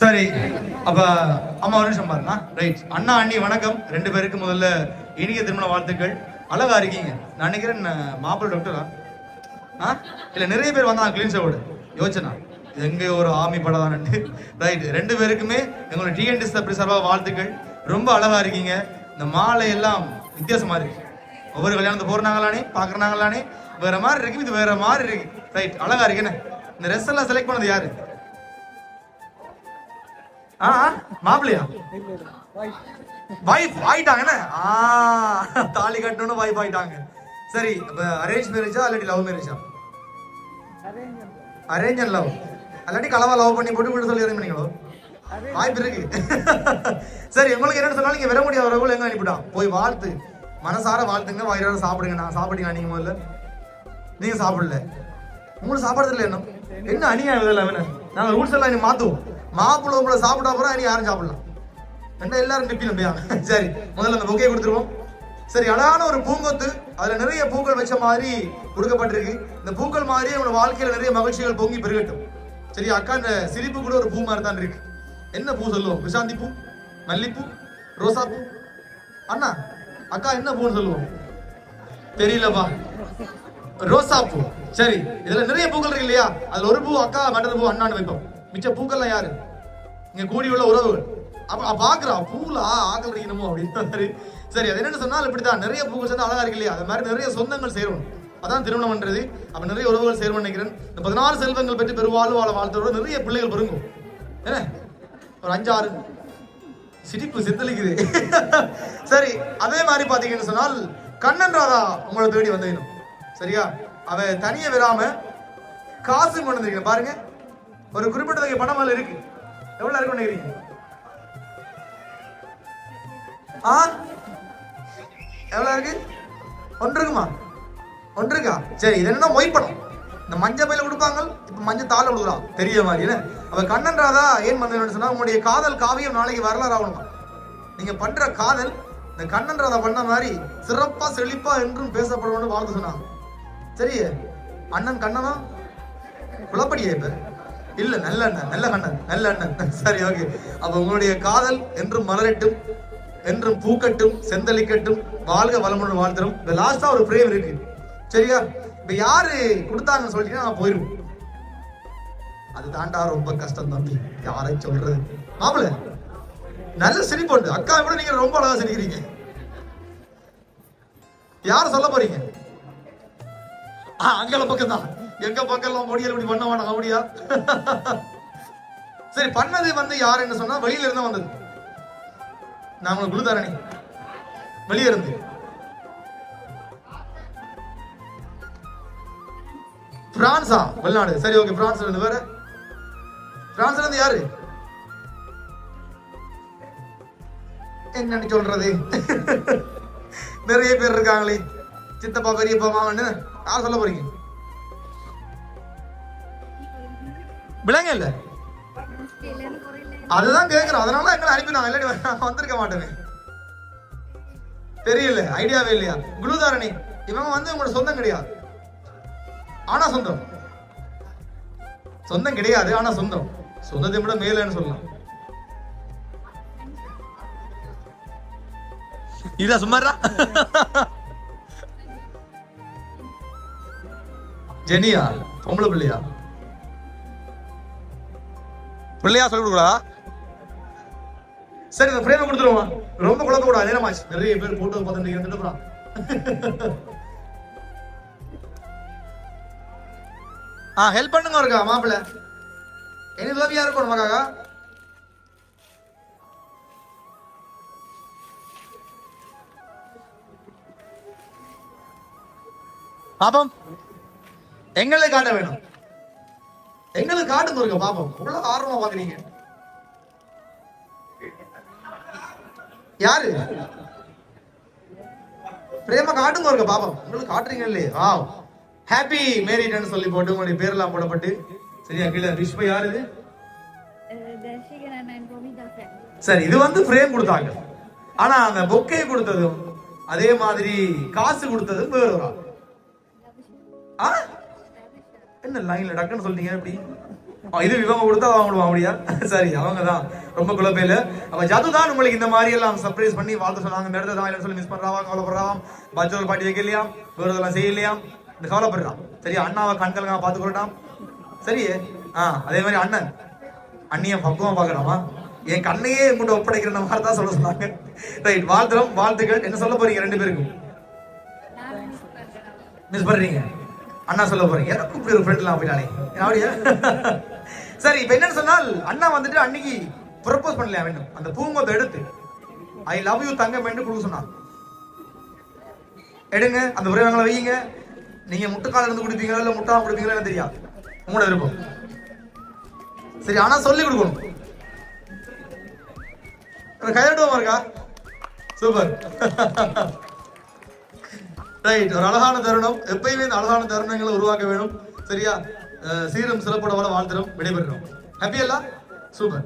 சரி அப்ப அம்மா ஒரு நிமிஷம் பாருங்க. ரைட் அண்ணா அண்ணி வணக்கம். ரெண்டு பேருக்கு முதல்ல இனிய திருமண வாழ்த்துக்கள். அழகா இருக்கீங்க. நான் நினைக்கிறேன் மாப்பிள்ளை டாக்டரா ஆ? இல்ல நிறைய பேர் வந்தாங்க கிளீன் ஷோவோட யோசனா. எங்க ஒரு ஆமி படம் ரைட் ரெண்டு பேருக்குமே எங்களோட டிஎன்டி சப்ரி சார்பாக வாழ்த்துக்கள். ரொம்ப அழகா இருக்கீங்க. இந்த மாலை எல்லாம் வித்தியாசமா இருக்கு. ஒவ்வொரு கல்யாணத்தை போறாங்களானே பாக்குறாங்களானே வேற மாதிரி இருக்கு. இது வேற மாதிரி இருக்கு. ரைட் அழகா இருக்குன்னு இந்த ட்ரெஸ் எல்லாம் செலக்ட் பண்ணது யாரு? ஆ மாப்பிள்ளையா? வைஃப் என்ன? ஆ தாலி கட்டணும்னு வைஃப் ஆயிட்டாங்க சரி அரேஞ்ச் மேரேஜா இல்லாட்டி லவ் மேரேஜா அரேஞ்ச் அண்ட் லவ் அல்லாட்டி கலவா லவ் பண்ணி போட்டு விட்டு சொல்லி அரேஞ்ச் பண்ணீங்களோ வாய்ப்பு இருக்கு. சரி உங்களுக்கு என்ன சொன்னாலும் நீங்க வர முடியாத எங்க அனுப்பிட்டான் போய் வாழ்த்து. மனசார வாழ்த்துங்க வயிறார சாப்பிடுங்க. நான் சாப்பிட்டீங்க நீங்க முதல்ல? நீங்க சாப்பிடல. உங்களுக்கு சாப்பாடு இல்லை என்ன? என்ன அநியாயம் இதெல்லாம் வேணும் ரூல்ஸ் எல்லாம் இனி மாத்துவோம். மாப்பிள்ளை உங்களை சாப்பிட்டா அப்புறம் நீ யாரும் சாப்பிடலாம் ரெண்டா எல்லாரும் டிப்பி நம்பியாங்க சரி முதல்ல அந்த பொக்கையை கொடுத்துருவோம். சரி அழகான ஒரு பூங்கொத்து. அதுல நிறைய பூக்கள் வச்ச மாதிரி கொடுக்கப்பட்டிருக்கு இந்த பூக்கள் மாதிரியே உங்களோட வாழ்க்கையில நிறைய மகிழ்ச்சிகள் பொங்கி பெருகட்டும். சரி அக்கா இந்த சிரிப்பு கூட ஒரு பூ மாதிரி தான் இருக்கு. என்ன பூ சொல்லுவோம்? விசாந்தி பூ மல்லிப்பூ ரோசா பூ? அண்ணா அக்கா என்ன பூன்னு சொல்லுவோம்? தெரியலப்பா. ரோசா பூ. சரி இதுல நிறைய பூக்கள் இருக்கு இல்லையா? அதுல ஒரு பூ அக்கா மற்ற பூ அண்ணான்னு வைப்போம். மிச்ச பூக்கள்லாம் யாரு? இங்க கூடி உள்ள உறவுகள் அப்ப அப்ப பாக்குறா பூல ஆக்கல் அடிக்கணுமோ அப்படின்னு. சரி. சரி அது என்னன்னு சொன்னால் இப்படித்தான். நிறைய பூக்கள் சேர்ந்து அழகா இருக்கு இல்லையா? அது மாதிரி நிறைய சொந்தங்கள் சேரணும் அதான் திருமணம் பண்றது அப்ப நிறைய உறவுகள் சேரும் நினைக்கிறேன். இந்த பதினாறு செல்வங்கள் பற்றி பெருவாழ்வு வாழ வாழ்த்தோட நிறைய பிள்ளைகள் பெருங்கும். என்ன? ஒரு அஞ்சாறு. சிரிப்பு சித்தளிக்குது. சரி அதே மாதிரி பாத்தீங்கன்னு சொன்னால் கண்ணன் ராதா உங்களை தேடி வந்தேனும் சரியா? அவ தனியே விடாம காசு கொண்டு வந்திருக்கேன். பாருங்க. ஒரு குறிப்பிட்ட பணம் மேல இருக்கு. எவ்வளவு இருக்கு நினைக்கிறீங்க ஆ? எவ்வளவு இருக்கு ஒன்று இருக்குமா ஒன்று இருக்கா சரி இது என்னன்னா மொய்ப்படம் இந்த மஞ்சள் பையில கொடுப்பாங்க. இப்ப மஞ்சள் தாள் கொடுக்குறான் தெரிய மாதிரி என்ன? அவ கண்ணன் ராதா ஏன் பண்ணணும்னு சொன்னா உங்களுடைய காதல் காவியம் நாளைக்கு வரலாறு ஆகணுமா நீங்க பண்ற காதல் இந்த கண்ணன் ராதா பண்ண மாதிரி சிறப்பா செழிப்பா என்றும் பேசப்படுவோம்னு வாழ்த்து சொன்னாங்க. சரி அண்ணன் கண்ணனா? குழப்படியே இப்ப? இல்ல நல்ல அண்ணன் நல்ல அண்ணன் நல்ல அண்ணன். சரி ஓகே அப்ப உங்களுடைய காதல் என்றும் மலரட்டும் என்றும் பூக்கட்டும் செந்தளிக்கட்டும் வாழ்க வளமுடன் வாழ்த்துறோம் இந்த லாஸ்டா ஒரு பிரேம் இருக்கு. சரியா? இப்ப யாரு கொடுத்தாங்கன்னு சொல்லிட்டீங்கன்னா நான் போயிருவேன் அது தாண்டா ரொம்ப கஷ்டம் தம்பி. யாரை சொல்றது? மாப்பிள நல்ல சிரிப்புண்டு அக்கா விட நீங்க ரொம்ப அழகா சிரிக்கிறீங்க. யார சொல்ல போறீங்க? அங்கல பக்கம் தான் எங்க பக்கம் எல்லாம் முடியல இப்படி பண்ண வேணாம் அப்படியா? சரி பண்ணது வந்து யார் என்ன சொன்னா வெளியில இருந்து வந்தது. நான் உங்களுக்கு வெளியே இருந்து. பிரான்ஸா வெளிநாடு. சரி ஓகே பிரான்ஸ்ல இருந்து வேற. பிரான்ஸ்ல இருந்து யாரு? என்னன்னு சொல்றது? நிறைய பேர் இருக்காங்களே. சித்தப்பா பெரியப்பா மாமன்னு யார் சொல்ல போறீங்க? விளங்க இல்ல. அதுதான் கேக்குறோம். அதனால எங்களை அனுப்பினாங்க இல்லாட்டி நான் வந்திருக்க மாட்டேனே தெரியல. ஐடியாவே இல்லையா? குருதாரணி இவங்க வந்து உங்களோட சொந்தம் கிடையாது. ஆனா சொந்தம். சொந்தம் கிடையாது ஆனா சொந்தம். சொந்தத்தை விட மேலன்னு சொல்லலாம். இதா சும்மாரா ஜெனியா பொம்பளை பிள்ளையா? பிள்ளையா சொல்லி கொடுக்கூடா சரி இந்த பிரேம கொடுத்துருவோம். ரொம்ப குழப்ப கூடாது நேரமாச்சு நிறைய பேர் போட்டோ பார்த்துட்டு இருந்துட்டு ஆ ஹெல்ப் பண்ணுங்க இருக்கா மாப்பிள்ள. என்ன உதவியா இருக்கும் மகாக்கா பாப்போம். எங்களுக்கு காட்ட வேணும். எங்களுக்கு காட்டுங்க இருக்க பாப்போம். இவ்வளவு ஆர்வமா பாக்குறீங்க யாரு? பிரேம காட்டுங்க இருக்க பாப்போம். உங்களுக்கு காட்டுறீங்க இல்லையே? ஆ ஹாப்பி மேரிட்னு சொல்லி போட்டு உங்களுடைய பேரெல்லாம் போடப்பட்டு. சரியா கீழே விஷ்ப யாரு இது? சார் சரி இது வந்து ஃப்ரேம் கொடுத்தாங்க. ஆனா அந்த பொக்கே கொடுத்ததும் அதே மாதிரி காசு கொடுத்ததும் வேற ஒரு ஆள். என்ன லைன்ல டக்குன்னு சொல்லிட்டீங்க? எப்படி? இது இவங்க கொடுத்தா அவங்க அப்படியா? சரி அவங்க தான் ரொம்ப குழப்பையில அப்ப ஜது தான் உங்களுக்கு இந்த மாதிரி எல்லாம் சர்ப்ரைஸ் பண்ணி வாழ்த்து சொன்னாங்க. இந்த இடத்துல தான் இல்லைன்னு சொல்லி மிஸ் பண்றாவா? கவலைப்படுறாம் பச்சோல் பாட்டி வைக்கலையாம் வேறு இதெல்லாம் செய்யலையாம் இந்த கவலைப்படுறான். சரி அண்ணாவை கண்கலங்க பார்த்துக்கொள்ளட்டாம் சரி ஆ அதே மாதிரி அண்ணன். அண்ணிய பக்குவம் பார்க்கணுமா என் கண்ணையே என்கிட்ட ஒப்படைக்கிற மாதிரி தான் சொல்ல சொன்னாங்க. ரைட் வாழ்த்துறோம் வாழ்த்துக்கள். என்ன சொல்ல போறீங்க ரெண்டு பேருக்கும்? மிஸ் மிஸ் பண்றீங்க? அண்ணா சொல்ல போறேன். எனக்கு இப்படி ஒரு ஃப்ரெண்ட்லாம் அப்படின்னாலே? அப்படியா? சரி இப்போ என்னன்னு சொன்னால் அண்ணா வந்துட்டு அன்னைக்கு ப்ரப்போஸ் பண்ணலையா வேண்டும்? அந்த பூங்கொத்தை எடுத்து ஐ லவ் யூ தங்கம் என்று கொடுக்க சொன்னார். எடுங்க அந்த உறவங்களை வையுங்க. நீங்க முட்டுக்கால இருந்து குடிப்பீங்களா இல்ல முட்டாம குடிப்பீங்களா தெரியாது. உங்களோட விருப்பம். சரி ஆனா சொல்லி கொடுக்கணும். கையாட்டுவோமா இருக்கா? சூப்பர். ரைட் ஒரு அழகான தருணம். எப்பயுமே இந்த அழகான தருணங்களை உருவாக்க வேணும். சரியா? சீரும் சிறப்போட வாழ்த்துறோம். விடைபெறுறோம் ஹாப்பி எல்லாம்? சூப்பர்